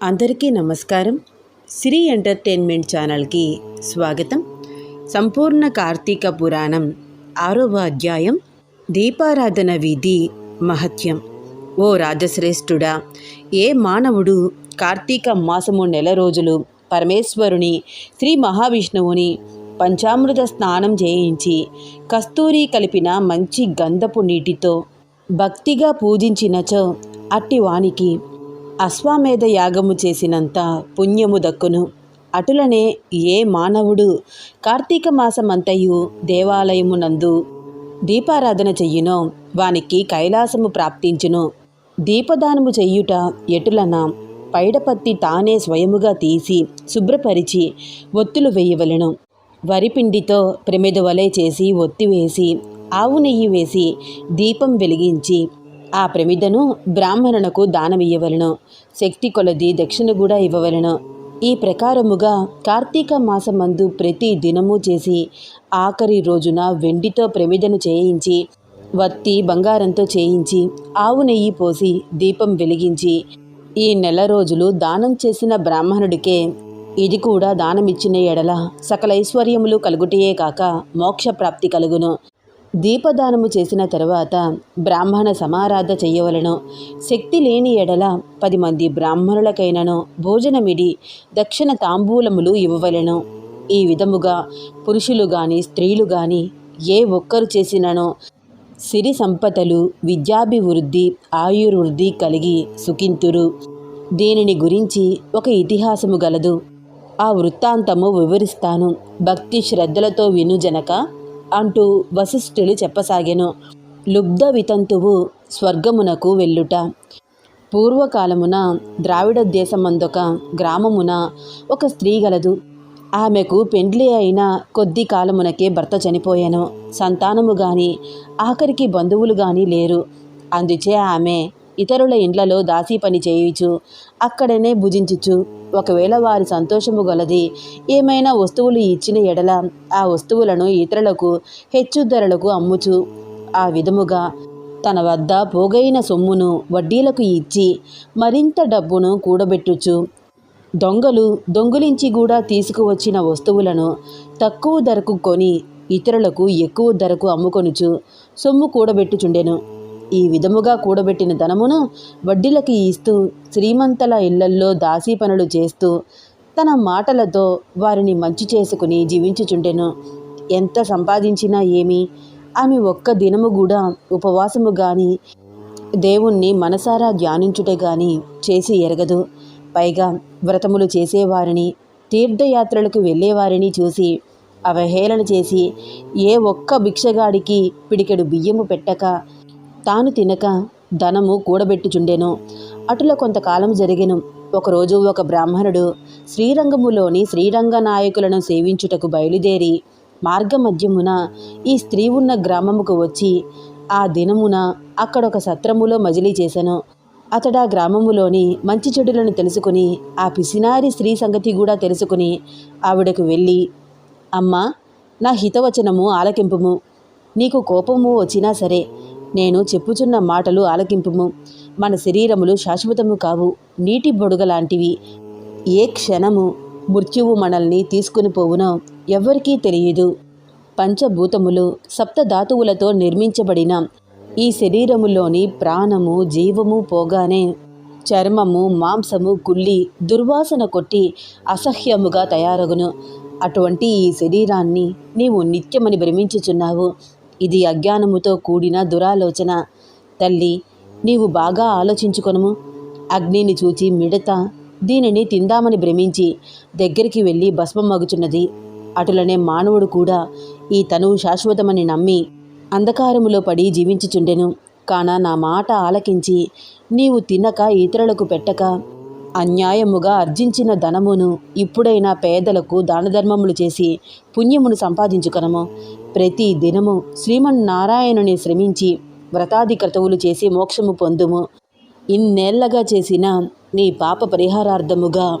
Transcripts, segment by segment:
అందరికీ నమస్కారం. సిరి ఎంటర్టైన్మెంట్ ఛానల్కి స్వాగతం. సంపూర్ణ కార్తీక పురాణం ఆరవ అధ్యాయం దీపారాధన విధి మహత్యం. ఓ రాజశ్రేష్ఠుడా ఏ మానవుడు కార్తీక మాసము నెల రోజులు పరమేశ్వరుని శ్రీ మహావిష్ణువుని పంచామృత స్నానం చేయించి కస్తూరి కలిపిన మంచి గంధపు నీటితో భక్తిగా పూజించినచో అట్టి వానికి అశ్వమేధ యాగము చేసినంత పుణ్యము దక్కును. అటులనే ఏ మానవుడు కార్తీక మాసమంతయు దేవాలయమునందు దీపారాధన చెయ్యునో వానికి కైలాసము ప్రాప్తించును. దీపదానము చెయ్యుట ఎటులన పైడపత్తి తానే స్వయముగా తీసి శుభ్రపరిచి ఒత్తులు వేయవలెను. వరిపిండితో ప్రమిదవలే చేసి ఒత్తి వేసి ఆవు నెయ్యి వేసి దీపం వెలిగించి ఆ ప్రమిదను బ్రాహ్మణునకు దానమియ్యవలను. శక్తి కొలది దక్షిణ కూడా ఇవ్వవలను. ఈ ప్రకారముగా కార్తీక మాసమందు ప్రతి దినము చేసి ఆఖరి రోజున వెండితో ప్రమిదను చేయించి వత్తి బంగారంతో చేయించి ఆవు నెయ్యి పోసి దీపం వెలిగించి ఈ నెల రోజులు దానం చేసిన బ్రాహ్మణుడికే ఇది కూడా దానమిచ్చిన ఎడల సకల ఐశ్వర్యములు కలుగుటయే కాక మోక్ష ప్రాప్తి కలుగును. దీపదానము చేసిన తర్వాత బ్రాహ్మణ సమారాధ చెయ్యవలను. శక్తి లేని ఎడల పది మంది బ్రాహ్మణులకైనను భోజనమిడి దక్షిణ తాంబూలములు ఇవ్వవలెను. ఈ విధముగా పురుషులు గాని స్త్రీలు గాని ఏ ఒక్కరు చేసిననో సిరి సంపదలు విద్యాభివృద్ధి ఆయుర్వృద్ధి కలిగి సుఖింతురు. దీనిని గురించి ఒక ఇతిహాసము గలదు. ఆ వృత్తాంతము వివరిస్తాను. భక్తి శ్రద్ధలతో విను జనక. అంటూ వశిష్ఠులు చెప్పసాగెను. లుబ్ధ వితంతువు స్వర్గమునకు వెళ్ళుట. పూర్వకాలమున ద్రావిడ దేశమందొక గ్రామమున ఒక స్త్రీ గలదు. ఆమెకు పెండ్లి అయిన కొద్ది కాలమునకే భర్త చనిపోయాను. సంతానము గాని ఆఖరికి బంధువులు గాని లేరు. అందుచే ఆమె ఇతరుల ఇండ్లలో దాసీ పని చేయుచు అక్కడనే భుజించుచు ఒకవేళ వారి సంతోషము గలది ఏమైనా వస్తువులు ఇచ్చిన ఎడల ఆ వస్తువులను ఇతరులకు హెచ్చు ధరలకు అమ్ముచు ఆ విధముగా తన వద్ద పోగైన సొమ్మును వడ్డీలకు ఇచ్చి మరింత డబ్బును కూడబెట్టుచు దొంగలు దొంగిలించి కూడా తీసుకువచ్చిన వస్తువులను తక్కువ ధరకు కొని ఇతరులకు ఎక్కువ ధరకు అమ్ముకొనుచు సొమ్ము కూడబెట్టుచుండెను. ఈ విధముగా కూడబెట్టిన ధనమును వడ్డీలకి ఇస్తూ శ్రీమంతల ఇళ్ళల్లో దాసీ పనులు చేస్తూ తన మాటలతో వారిని మంచి చేసుకుని జీవించుచుండెను. ఎంత సంపాదించినా ఏమి? ఆమె ఒక్క దినము కూడా ఉపవాసము గాని దేవుణ్ణి మనసారా ధ్యానించుటే గాని చేసి ఎరగదు. పైగా వ్రతములు చేసేవారిని తీర్థయాత్రలకు వెళ్ళేవారిని చూసి అవహేళన చేసి ఏ ఒక్క భిక్షగాడికి పిడికెడు బియ్యము పెట్టక తాను తినక ధనము కూడబెట్టుచుండెను. అటుల కొంతకాలం జరిగెను. ఒకరోజు ఒక బ్రాహ్మణుడు శ్రీరంగములోని శ్రీరంగ నాయకులను సేవించుటకు బయలుదేరి మార్గమధ్యమున ఈ స్త్రీ ఉన్న గ్రామముకు వచ్చి ఆ దినమున అక్కడొక సత్రములో మజిలీ చేశాను అతడా గ్రామములోని మంచి చెడులను తెలుసుకుని ఆ పిసినారి స్త్రీ సంగతి కూడా తెలుసుకుని ఆవిడకు వెళ్ళి అమ్మా నా హితవచనము ఆలకింపుము. నీకు కోపము వచ్చినా సరే నేను చెప్పుచున్న మాటలు ఆలకింపుము. మన శరీరములు శాశ్వతము కావు. నీటి బొడుగ లాంటివి. ఏ క్షణము మృత్యువు మనల్ని తీసుకుని పోవునో ఎవ్వరికీ తెలియదు. పంచభూతములు సప్తధాతువులతో నిర్మించబడిన ఈ శరీరములోని ప్రాణము జీవము పోగానే చర్మము మాంసము కుళ్ళి దుర్వాసన కొట్టి అసహ్యముగా తయారగును. అటువంటి ఈ శరీరాన్ని నీవు నిత్యమని భ్రమించుచున్నావు. ఇది అజ్ఞానముతో కూడిన దురాలోచన. తల్లి నీవు బాగా ఆలోచించుకొనుము. అగ్నిని చూచి మిడత దీనిని తిందామని భ్రమించి దగ్గరికి వెళ్ళి భస్మమగుచున్నది అటులనే మానవుడు కూడా ఈ తనువు శాశ్వతమని నమ్మి అంధకారములో పడి జీవించుచుండెను. కాన నా మాట ఆలకించి నీవు తినక ఇతరులకు పెట్టక అన్యాయముగా అర్జించిన ధనమును ఇప్పుడైనా పేదలకు దానధర్మములు చేసి పుణ్యమును సంపాదించుకొనము. ప్రతి దినము శ్రీమన్నారాయణుని శ్రమించి వ్రతాది క్రతువులు చేసి మోక్షము పొందుము. ఇన్నేళ్ళగా చేసిన నీ పాప పరిహారార్థముగా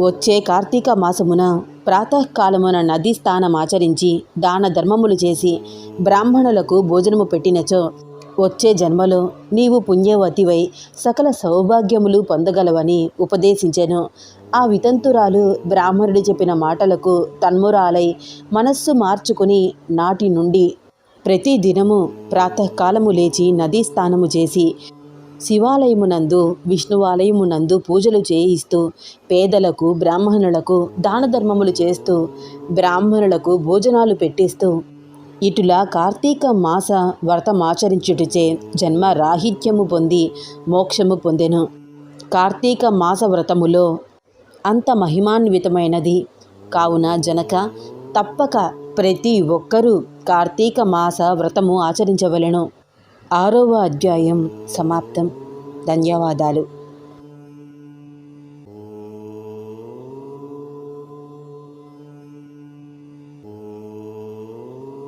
వచ్చే కార్తీక మాసమున ప్రాతకాలమున నదీ స్థానం ఆచరించి దాన ధర్మములు చేసి బ్రాహ్మణులకు భోజనము పెట్టినచో వచ్చే జన్మలో నీవు పుణ్యవతివై సకల సౌభాగ్యములు పొందగలవని ఉపదేశించెను. ఆ వితంతురాలు బ్రాహ్మణుడు చెప్పిన మాటలకు తన్మురాలై మనస్సు మార్చుకుని నాటి నుండి ప్రతి దినము ప్రాతకాలము లేచి నదీ స్నానము చేసి శివాలయమునందు విష్ణువాలయమునందు పూజలు చేయిస్తూ పేదలకు బ్రాహ్మణులకు దాన ధర్మములు చేస్తూ బ్రాహ్మణులకు భోజనాలు పెట్టిస్తూ ఇటులా కార్తీక మాస వ్రతమాచరించుటిచే జన్మ రాహిత్యము పొంది మోక్షము పొందెను. కార్తీక మాస వ్రతములో అంత మహిమాన్వితమైనది. కావున జనక తప్పక ప్రతి ఒక్కరూ కార్తీక మాస వ్రతము ఆచరించవలెను. ఆరవ అధ్యాయం సమాప్తం. ధన్యవాదాలు.